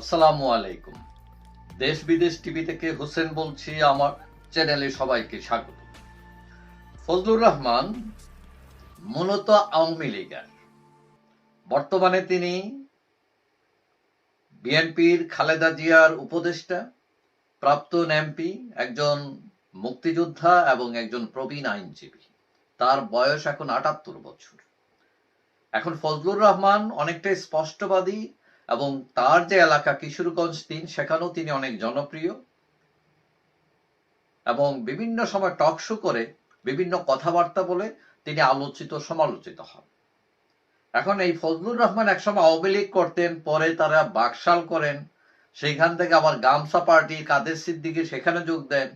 আসসালামু আলাইকুম। দেশ বিদেশ টিভি থেকে হোসেন বলছি, আমার চ্যানেলে সবাইকে স্বাগত। ফজলুর রহমান মূলত আওয়ামী লীগের। বর্তমানে তিনি বিএনপির খালেদা জিয়ার উপদেষ্টা প্রাক্তন এমপি, একজন মুক্তিযোদ্ধা এবং একজন প্রবীণ আইনজীবী। তার বয়স এখন আটাত্তর বছর। এখন ফজলুর রহমান অনেকটাই স্পষ্টবাদী এবং তার যে এলাকা কিশোরগঞ্জ তিন, সেখানেও তিনি অনেক জনপ্রিয়। এবং বিভিন্ন সময় টক শো করে বিভিন্ন কথাবার্তা বলে তিনি আলোচিত, সমালোচিত হন। এখন এই ফজলুর রহমান একসময় আওয়ামী লীগ করতেন, পরে তারা বাকশাল করেন। সেইখান থেকে আবার গামসা পার্টি কাদের সিদ্দিকি সেখানে যোগ দেন,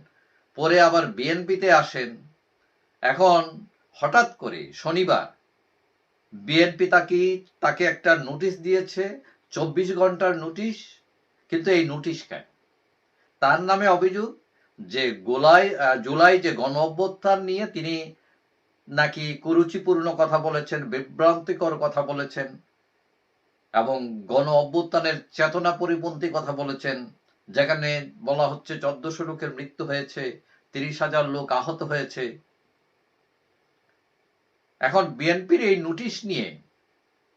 পরে আবার বিএনপিতে আসেন। এখন হঠাৎ করে শনিবার বিএনপি তাকে তাকে একটা নোটিশ দিয়েছে চব্বিশ ঘণ্টার নোটিশ, কিন্তু এই নোটিশ কেন? তার নামে অভিযোগ যে গোলাই জুলাই যে গণ অভ্যুত্থান নিয়ে তিনি নাকি কুরুচিপূর্ণ কথা বলেছেন, বিভ্রান্তিকর কথা বলেছেন, এবং গণ অভ্যুত্থানের চেতনা পরিপন্থী কথা বলেছেন, যেখানে বলা হচ্ছে চোদ্দশো লোকের মৃত্যু হয়েছে, তিরিশ হাজার লোক আহত হয়েছে। এখন বিএনপির এই নোটিশ নিয়ে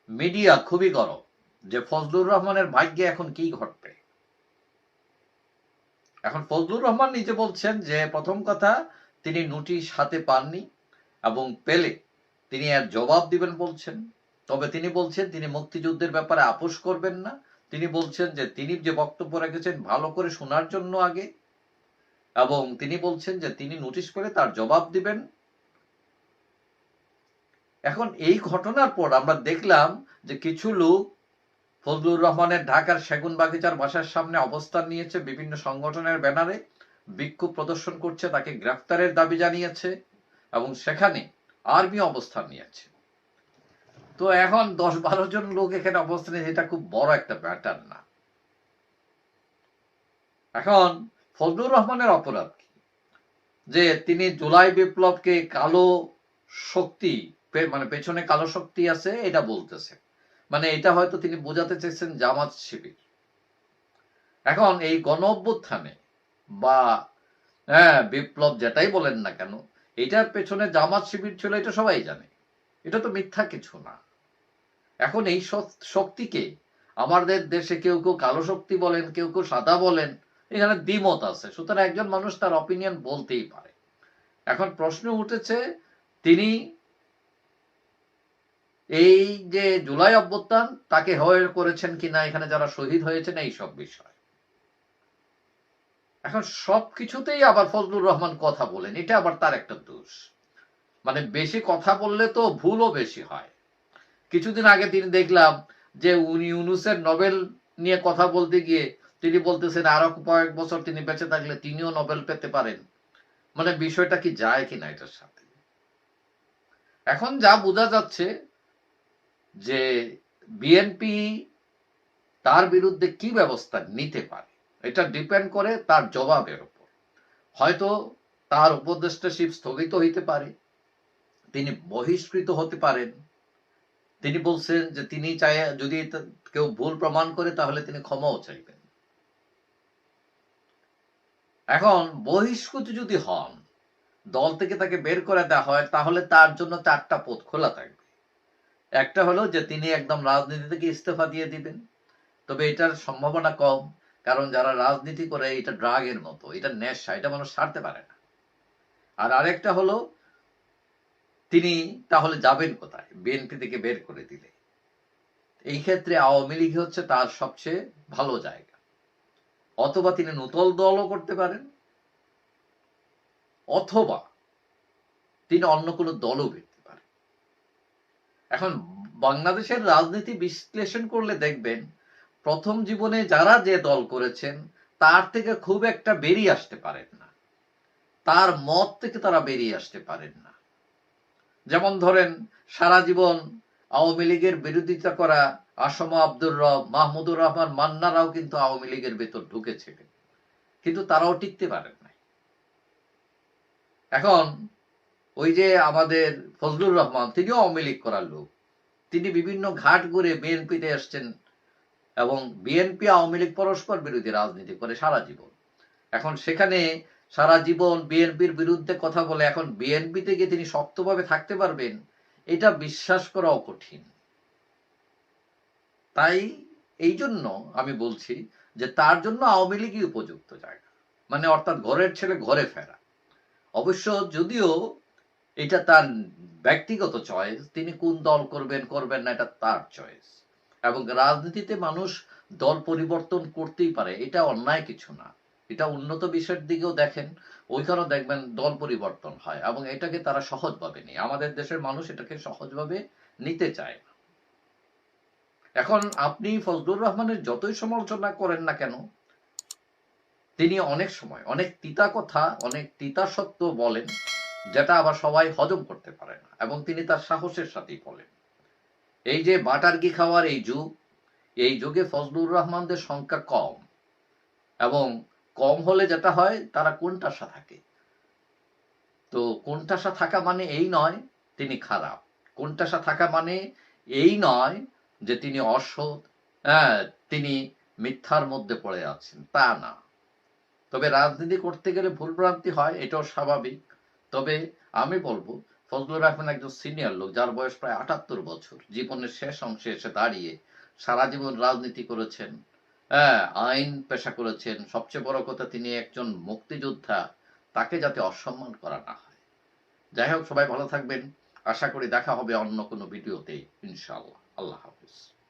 মিডিয়া খুবই গরম। যে ফজলুর রহমানের ভাগ্যে এখন কি ঘটবে? এখন ফজলুর রহমান নিজে বলছেন যে প্রথম কথা, তিনি নোটিশ হাতে পাননি এবং পেলে তিনি এর জবাব দিবেন বলছেন। তবে তিনি বলছেন, তিনি মুক্তিযুদ্ধের ব্যাপারে আপোষ করবেন না। তিনি বলছেন যে তিনি যে বক্তব্য রেখেছেন ভালো করে শোনার জন্য আগে এবং তিনি বলছেন যে তিনি নোটিশ পেলে তার জবাব দিবেন। এখন এই ঘটনার পর আমরা দেখলাম যে কিছু লোক ফজলুর রহমানের ঢাকার সেগুন বাগিচার বাসার সামনে অবস্থান নিয়েছে বিভিন্ন সংগঠনের ব্যানারে। বিক্ষোভ প্রদর্শন করছে, তাকে গ্রেফতারের দাবি জানিয়েছে এবং সেখানে আর্মি অবস্থান নিয়েছে। তো এখন দশ বারো জন লোক এখানে অবস্থান, এটা খুব বড় একটা প্যাটার্ন না। এখন ফজলুর রহমানের অপরাধ কি? যে তিনি জুলাই বিপ্লবকে কালো শক্তি মানে পেছনে কালো শক্তি আছে, এটা বলতেছে। মানে এটা হয়তো তিনি বোঝাতে চেয়েছেন জামাত শিবির। এখন এই গণ অভ্যুত্থানে বা হ্যাঁ বিপ্লব যেটাই বলেন না কেন, এটার পেছনে জামাত শিবির ছিল, এটা সবাই জানে। এটা তো মিথ্যা কিছু না। এখন এই শক্তিকে আমাদের দেশে কেউ কেউ কালো শক্তি বলেন, কেউ কেউ সাদা বলেন, এখানে দ্বিমত আছে। সুতরাং একজন মানুষ তার অপিনিয়ন বলতেই পারে। এখন প্রশ্ন উঠেছে, তিনি এই যে জুলাই অভ্যুত্থান তাকে হয়ে করেছেন কিনা, এখানে যারা শহীদ হয়েছেন, এই সব বিষয়। এখন সব কিছুতেই আবার ফজলুর রহমান কথা বলেন, এটা আবার তার একটা দোষ। মানে বেশি কথা বললে তো ভুলও বেশি হয়। কিছুদিন আগে তিনি দেখলাম যে উনি ইউনুসের নোবেল নিয়ে কথা বলতে গিয়ে তিনি বলতেছেন, আরও কয়েক বছর তিনি বেঁচে থাকলে তিনিও নোবেল পেতে পারেন। মানে বিষয়টা কি যায় কিনা এটার সাথে? এখন যা বোঝা যাচ্ছে যে বিএনপি তার বিরুদ্ধে কি ব্যবস্থা নিতে পারে, এটা ডিপেন্ড করে তার জবাবের উপর। হয়তো তার উপদেষ্টাশিপ স্থগিত হইতে পারে, তিনি বহিষ্কৃত হতে পারেন। তিনি বলছেন যে তিনি চাই যদি কেউ ভুল প্রমাণ করে তাহলে তিনি ক্ষমাও চাইবেন। এখন বহিষ্কৃত যদি হন, দল থেকে তাকে বের করে দেওয়া হয়, তাহলে তার জন্য চারটা পথ খোলা থাকবে। একটা হলো যে তিনি একদম রাজনীতি থেকে ইস্তফা দিয়ে দিবেন, তবে এটার সম্ভাবনা কম, কারণ যারা রাজনীতি করে এটা ড্রাগের মতো, এটা নেশা, এটা মানুষ ছাড়তে পারে না। আর আরেকটা হলো, তিনি তাহলে যাবেন কোথায়? বিএনপি থেকে বের করে দিলে। এই ক্ষেত্রে আওয়ামী লীগ হচ্ছে তার সবচেয়ে ভালো জায়গা। অথবা তিনি নূতন দলও করতে পারেন, অথবা তিনি অন্য কোনো দলও পারেন এখন বাংলাদেশের রাজনীতি বিশ্লেষণ করলে দেখবেন, প্রথম জীবনে যারা যে দল করেছেন, তার থেকে খুব একটা বেরিয়ে আসতে পারেন না। তার মত থেকে তারা বেরিয়ে আসতে পারেন না। যেমন ধরেন, সারা জীবন আওয়ামী লীগের বিরোধিতা করা আসম আব্দুর রব, মাহমুদুর রহমান, মান্নারাও কিন্তু আওয়ামী লীগের ভেতর ঢুকেছিলেন। কিন্তু তারাও টিকতে পারেন নাই। এখন ওই যে আমাদের ফজলুর রহমান, তিনিও আওয়ামী লীগ করার লোক। তিনি বিভিন্ন ঘাট ঘুরে বিএনপিতে আসছেন এবং বিএনপি আওয়ামী লীগ পরস্পর বিরোধী রাজনীতি করে সারা জীবন। এখন সেখানে সারা জীবন বিএনপির বিরুদ্ধে কথা বলে এখন বিএনপি থেকে তিনি শক্তভাবে থাকতে পারবেন, এটা বিশ্বাস করাও কঠিন। তাই এই জন্য আমি বলছি যে তার জন্য আওয়ামী লীগই উপযুক্ত জায়গা। মানে অর্থাৎ ঘরের ছেলে ঘরে ফেরা। অবশ্য যদিও এটা তার ব্যক্তিগত চয়েস তিনি কোন দল করবেন করবেন না, এটা তার চয়েস এবং রাজনীতিতে মানুষ দল পরিবর্তন করতেই পারে, এটা অন্যায় কিছু না। এটা উন্নত বিষয়ের দিকেও দেখেন, ওইখানেও দেখবেন দল পরিবর্তন হয় এবং এটাকে তারা সহজভাবে নেয়। আমাদের দেশের মানুষ এটাকে সহজভাবে নিতে চায় না। এখন আপনি ফজলুর রহমানের যতই সমালোচনা করেন না কেন, তিনি অনেক সময়, অনেক তিতা কথা, অনেক তিতা সত্য বলেন। যেটা আবার সবাই হজম করতে পারে না, এবং তিনি তার সাহসের সাথেই বলেন। এই যে বাটারকি খাওয়ার এই যুগ, এই যুগে ফজলুর রহমানদের সংখ্যা কম, এবং কম হলে যেটা হয়, তারা কোনটাসা থাকে। তো কোনটাসা থাকা মানে এই নয়, তিনি খারাপ। কোনটাসা থাকা মানে এই নয় যে তিনি অসৎ হ্যাঁ তিনি মিথ্যার মধ্যে পড়ে আছেন, তা না। তবে রাজনীতি করতে গেলে ভুলভ্রান্তি হয়, এটাও স্বাভাবিক। তবে আমি বলব, ফজলুর রহমান একজন সিনিয়র লোক, যার বয়স প্রায় আটাত্তর বছর, জীবনের শেষ অংশে এসে দাঁড়িয়ে সারা জীবন রাজনীতি করেছেন হ্যাঁ আইন পেশা করেছেন। সবচেয়ে বড় কথা, তিনি একজন মুক্তিযোদ্ধা, তাকে যাতে অসম্মান করা না হয়। যাই হোক, সবাই ভালো থাকবেন। আশা করি দেখা হবে অন্য কোনো ভিডিওতে, ইনশাআল্লাহ। আল্লাহ হাফিজ।